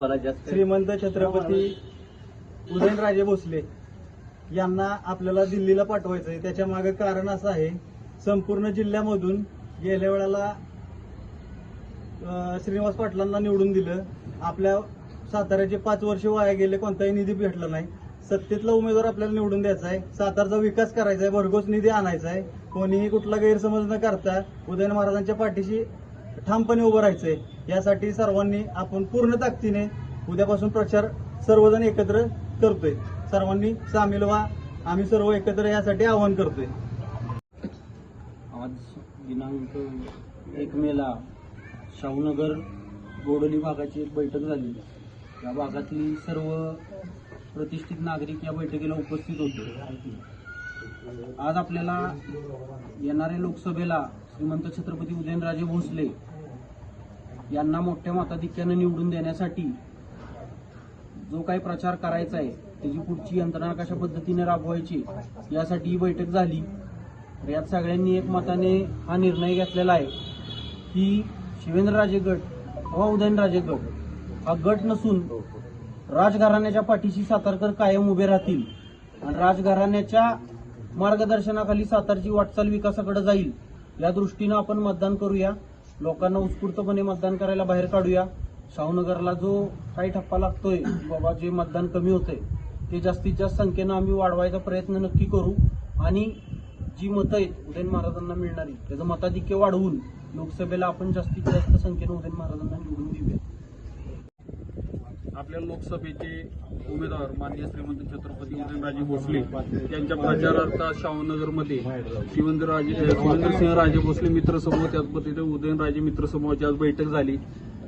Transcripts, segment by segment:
श्रीमंत छत्रपती उदयनराजे भोसले यांना आपल्याला दिल्लीला पाठवायचंय. त्याच्यामागे कारण असं आहे संपूर्ण जिल्ह्यामधून गेल्या वेळेला श्रीनिवास पाटलांना निवडून दिलं. आपल्या साताऱ्याचे पाच वर्ष वाया गेले कोणताही निधी भेटला नाही. सत्तेतला उमेदवार आपल्याला निवडून द्यायचा आहे सातारचा विकास करायचा आहे भरघोस निधी आणायचा आहे कोणीही कुठला गैरसमज न करता उदयन महाराजांच्या पाठीशी ठामपणे उभं राहायचंय. यासाठी सर्वांनी आपण पूर्ण ताकदीने उद्यापासून प्रचार सर्वजण एकत्र करतोय. सर्वांनी सामील व्हा. आम्ही सर्व एकत्र यासाठी आवाहन करतोय. आज दिनांक एक मेला शाहूनगर गोडोली भागाची एक बैठक झाली. या भागातली सर्व प्रतिष्ठित नागरिक या बैठकीला उपस्थित होते. आज आपल्याला येणाऱ्या लोकसभेला श्रीमंत छत्रपती उदयनराजे भोसले यांना मोठ्या मताधिक्यानं निवडून देण्यासाठी जो काही प्रचार करायचा आहे त्याची पुढची यंत्रणा कशा पद्धतीने राबवायची यासाठी ही बैठक झाली. यात सगळ्यांनी एकमताने हा निर्णय घेतलेला आहे की शिवेंद्रराजे गट व उदयनराजे गट हा गट नसून राजघराण्याच्या पाठीशी सातारकर कायम उभे राहतील आणि राजघराण्याच्या मार्गदर्शनाखाली सातारची वाटचाल विकासाकडे जाईल. या दृष्टीनं आपण मतदान करूया. लोकांना उत्स्फूर्तपणे मतदान करायला बाहेर काढूया. शाहूनगरला जो काही ठप्पा लागतोय बाबा जे मतदान कमी होतंय ते जास्तीत जास्त संख्येनं आम्ही वाढवायचा प्रयत्न नक्की करू. आणि जी मतं आहेत उदयन महाराजांना मिळणारी त्याचं मताधिक्य वाढवून लोकसभेला आपण जास्तीत जास्त संख्येनं उदयन महाराजांना निवडून देऊया. आपल्या लोकसभेचे उमेदवार माननीय श्रीमंत छत्रपती उदयनराजे भोसले यांच्या प्रचारार्थ शाहूनगरमध्ये शिवेंद्रराजे शिवेंद्रसिंह राजे भोसले मित्रसमूह त्याच पद्धतीने उदयनराजे मित्रसमूहाची आज बैठक झाली.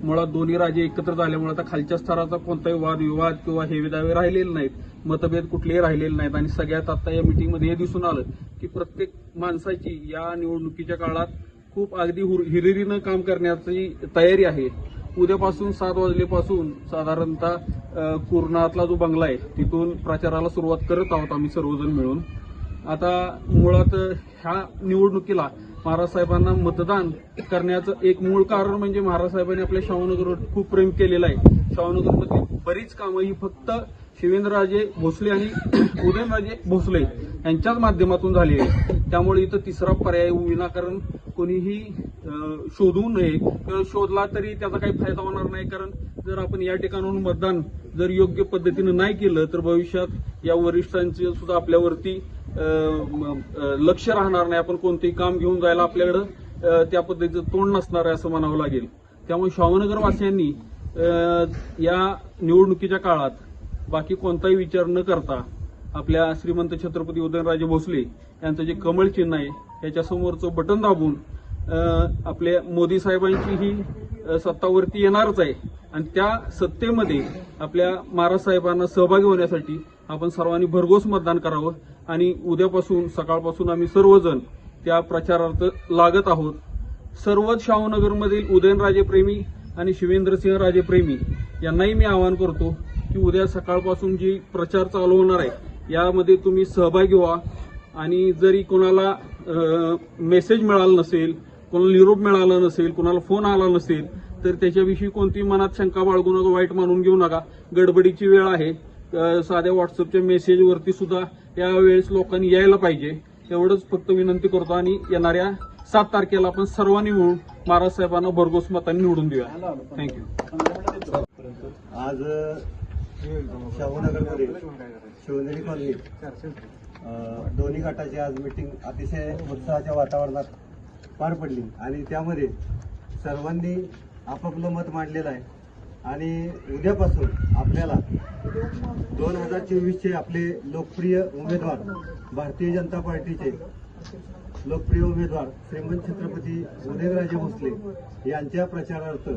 मुळात दोन्ही राजे एकत्र झाल्यामुळे आता खालच्या स्तराचा कोणताही वाद विवाद किंवा हेवेदावे राहिलेले नाहीत. मतभेद कुठलेही राहिलेले नाहीत आणि सगळ्यात आता या मिटिंगमध्ये हे दिसून आलं की प्रत्येक माणसाची या निवडणुकीच्या काळात खूप अगदी हुर- हिरिरीनं काम करण्याची तयारी आहे. उद्यापासून सात वाजलेपासून साधारणतः कुरणातला कुर्णातला जो बंगला आहे तिथून प्रचाराला सुरुवात करत आहोत आम्ही सर्वजण मिळून. आता मुळात ह्या निवडणुकीला महाराज साहेबांना मतदान करण्याचं एक मूळ कारण म्हणजे महाराज साहेबांनी आपल्या शाहूनगरवर खूप प्रेम केलेलं आहे. शाहूनगरमधली बरीच कामं ही फक्त शिवेंद्रराजे भोसले आणि उदयनराजे भोसले यांच्याच माध्यमातून झाली आहे त्यामुळे इथं तिसरा पर्याय विनाकारण कोणीही शोधू नये. शोधला तरी त्याचा काही फायदा होणार नाही. कारण जर आपण या ठिकाणाहून मतदान जर योग्य पद्धतीनं नाही केलं तर भविष्यात या वरिष्ठांचे सुद्धा आपल्यावरती लक्ष राहणार नाही. आपण कोणतेही काम घेऊन जायला आपल्याकडं त्या पद्धतीचं तोंड नसणार आहे असं म्हणावं लागेल. त्यामुळे शाहूनगर वासियांनी या निवडणुकीच्या काळात बाकी कोणताही विचार न करता आपल्या श्रीमंत छत्रपती उदयनराजे भोसले यांचं जे कमळ चिन्ह आहे याच्यासमोरचं बटन दाबून आपल्या मोदी साहेबांची ही सत्तावरती येणारच आहे. आणि त्या सत्तेमध्ये आपल्या महाराज साहेबांना सहभागी होण्यासाठी आपण सर्वांनी भरघोस मतदान करावं. आणि उद्यापासून सकाळपासून आम्ही सर्वजण त्या प्रचारार्थ लागत आहोत. सर्वच शाहूनगरमधील उदयनराजेप्रेमी आणि शिवेंद्रसिंह राजेप्रेमी यांनाही मी आवाहन करतो की उद्या सकाळपासून जी प्रचार चालू होणार आहे यामध्ये तुम्ही सहभागी व्हा. आणि जरी कोणाला मेसेज मिळाला नसेल कोणाला निरोप मिळाला नसेल कोणाला फोन आला नसेल तर त्याच्याविषयी कोणतीही मनात शंका बाळगू नका वाईट मानून घेऊ नका. गडबडीची वेळ आहे. साध्या व्हॉट्सअपच्या मेसेजवरती सुद्धा यावेळेस लोकांनी यायला पाहिजे. एवढंच फक्त विनंती करतो आणि येणाऱ्या सात तारखेला आपण सर्वांनी मिळून महाराज साहेबांना भरघोस मतांनी निवडून देऊया. थँक्यू आज शाहूनगरमध्ये शिवनेरी कॉलनी दोन्ही गटाची आज मिटिंग अतिशय उत्साहाच्या वातावरणात पार पडली. आणि त्यामध्ये सर्वांनी आपापलं मत मांडलेलं आहे. आणि उद्यापासून आपल्याला दोन हजार चोवीसचे आपले लोकप्रिय उमेदवार भारतीय जनता पार्टीचे लोकप्रिय उमेदवार श्रीमंत छत्रपती उदयनराजे भोसले यांच्या प्रचारार्थ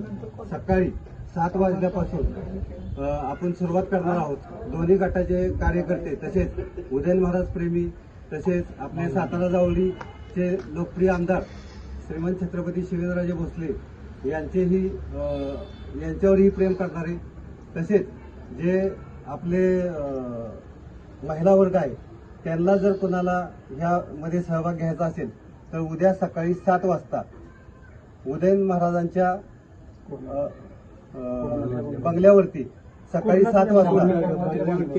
सकाळी सात वाजल्यापासून आपण सुरुवात करणार आहोत. दोन्ही गटाचे कार्यकर्ते तसेच उदयन महाराज प्रेमी तसेच आपले सातारा जावळीचे लोकप्रिय आमदार श्रीमंत छत्रपती शिवेंद्रराजे भोसले यांचेही यांच्यावरही प्रेम करणारे तसेच जे आपले महिला वर्ग आहे त्यांना जर कोणाला ह्यामध्ये सहभाग घ्यायचा असेल तर उद्या सकाळी सात वाजता उदयन महाराजांच्या बंगल्यावरती सकाळी सात वाजता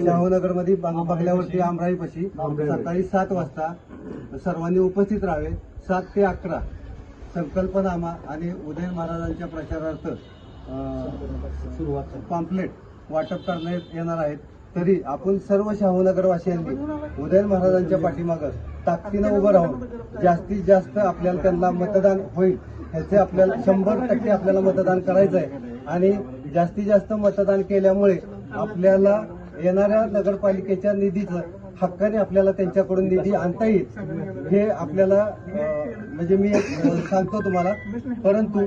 शाहूनगरमध्ये बंगल्यावरती आमराईपाशी सकाळी सात वाजता सर्वांनी उपस्थित राहावे सात ते अकरा. संकल्पनामा आणि उदय महाराजांच्या प्रचारार्थ सुरुवात पॉम्पलेट वाटप करण्यात येणार आहेत. तरी आपण सर्व शाहूनगरवासियांनी उदय महाराजांच्या पाठीमागं ताकदीनं उभं राहून जास्तीत जास्त आपल्याला त्यांना मतदान होईल ह्याचे आपल्याला शंभर टक्के आपल्याला मतदान करायचं आहे. आणि जास्तीत जास्त मतदान केल्यामुळे आपल्याला येणाऱ्या नगरपालिकेच्या निधीचं हक्काने आपल्याला त्यांच्याकडून निधी आणता येईल. हे आपल्याला म्हणजे मी सांगतो तुम्हाला. परंतु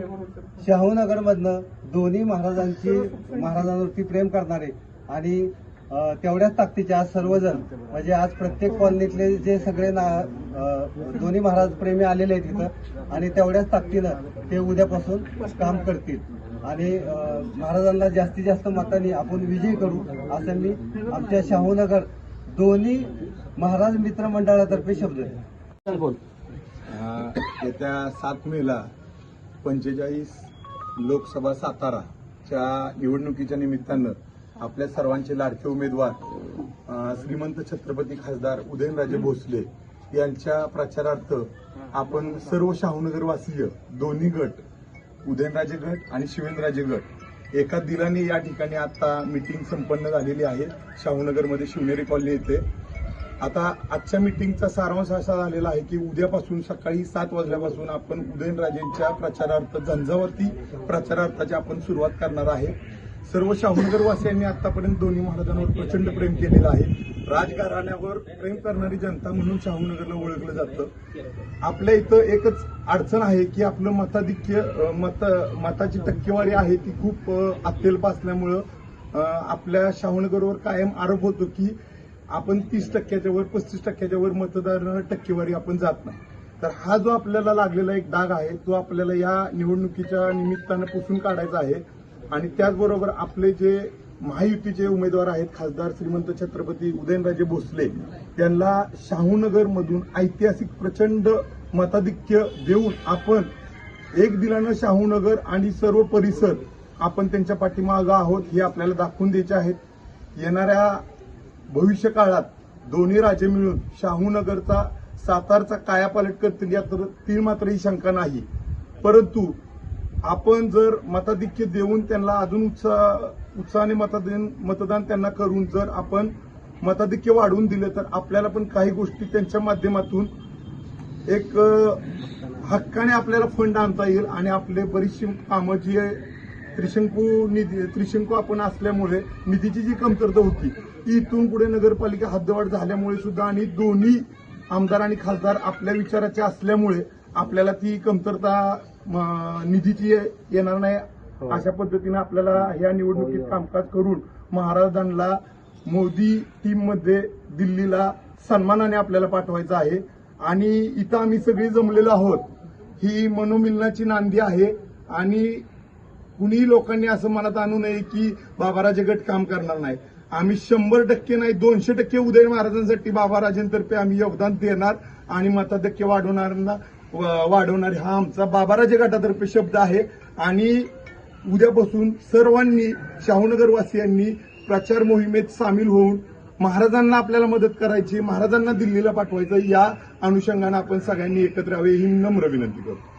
शाहूनगरमधनं दोन्ही महाराजांची महाराजांवरती प्रेम करणारे आणि तेवढ्याच ताकदीचे आज सर्वजण म्हणजे आज प्रत्येक कॉलनीतले जे सगळे ना दोन्ही महाराज प्रेमी आलेले आहेत तिथं आणि तेवढ्याच ताकदीनं ते उद्यापासून काम करतील. आणि महाराजांना जास्तीत जास्त मतांनी आपण विजयी करू असं मी आमच्या शाहूनगर दोन्ही महाराज मित्र मंडळातर्फे शब्द आहे बोल. येत्या सात मेला पंचेचाळीस लोकसभा साताराच्या निवडणुकीच्या निमित्तानं आपल्या सर्वांचे लाडके उमेदवार श्रीमंत छत्रपती खासदार उदयनराजे भोसले यांच्या प्रचारार्थ आपण सर्व शाहूनगरवासीय दोन्ही गट उदयनराजे गट आणि शिवेंद्रराजे गट एका दिलाने या ठिकाणी आता मीटिंग संपन्न झालेली आहे. शाहूनगरमध्ये शिवनेरी कॉलनी येथे आता आजच्या मिटिंगचा सारांश असा झालेला आहे की उद्यापासून सकाळी सात वाजल्यापासून आपण उदयनराजेंच्या प्रचारार्थ झंझावरती प्रचारार्थाची आपण सुरुवात करणार आहे. सर्व शाहूनगरवासियांनी आतापर्यंत दोन्ही महाराजांवर प्रचंड प्रेम केलेलं आहे. राजघराण्यावर प्रेम करणारी जनता म्हणून शाहूनगरला ओळखलं जातं. आपल्या इथं एकच अडचण आहे की आपलं मताधिक्य मत मताची टक्केवारी आहे ती खूप अत्यल्प असल्यामुळं आपल्या शाहूनगरवर कायम आरोप होतो की आपण तीस टक्क्याच्या वर पस्तीस टक्क्याच्या वर मतदार टक्केवारी आपण जात नाही. तर हा जो आपल्याला लागलेला एक डाग आहे तो आपल्याला या निवडणुकीच्या निमित्तानं पुसून काढायचा आहे. आणि त्याचबरोबर आपले जे महायुतीचे उमेदवार आहेत खासदार श्रीमंत छत्रपती उदयनराजे भोसले यांना शाहूनगर मधून ऐतिहासिक प्रचंड मताधिक्य देऊन आपण एक दिलानं शाहूनगर आणि सर्व परिसर आपण त्यांच्या पाठीमागं आहोत हे आपल्याला दाखवून द्यायचे आहेत. येणाऱ्या भविष्य काळात दोन्ही राजे मिळून शाहूनगरचा सातारचा कायापालट करतील यात ती मात्र ही शंका नाही. परंतु आपण जर मताधिक्य देऊन त्यांना अजून उत्साह उत्साहाने मतदान मतदान त्यांना करून जर आपण मताधिक्य वाढवून दिलं तर आपल्याला पण काही गोष्टी त्यांच्या माध्यमातून एक हक्काने आपल्याला फंड आणता येईल आणि आपले बरीचशी कामं जी त्रिशंकू निधी त्रिशंकू आपण असल्यामुळे निधीची जी कमतरता होती ती इथून पुढे नगरपालिका हद्दवाढ झाल्यामुळे सुद्धा आणि दोन्ही आमदार आणि खासदार आपल्या विचाराचे असल्यामुळे आपल्याला ती कमतरता म, निधीची येणार नाही अशा पद्धतीने आपल्याला या निवडणुकीत कामकाज करून महाराजांना मोदी टीममध्ये दिल्लीला सन्मानाने आपल्याला पाठवायचं आहे. आणि इथं आम्ही सगळे जमलेलो आहोत. ही मनोमिलनाची नांदी आहे. आणि कुणी लोकांनी असं मनात आणू नये की बाबाराजे गट काम करणार नाही आम्ही शंभर टक्के नाही दोनशे टक्के उदय महाराजांसाठी बाबाराजेंतर्फे आम्ही योगदान देणार आणि मताधक्के वाढवणाऱ्यांना व- वाढवणार. हा आमचा बाबाराजे गटातर्फे शब्द आहे. आणि उद्यापासून सर्वांनी शाहूनगरवासियांनी प्रचार मोहिमेत सामील होऊन महाराजांना आपल्याला मदत करायची महाराजांना दिल्लीला पाठवायचं या अनुषंगानं आपण सगळ्यांनी एकत्र यावे ही नम्र विनंती करतो.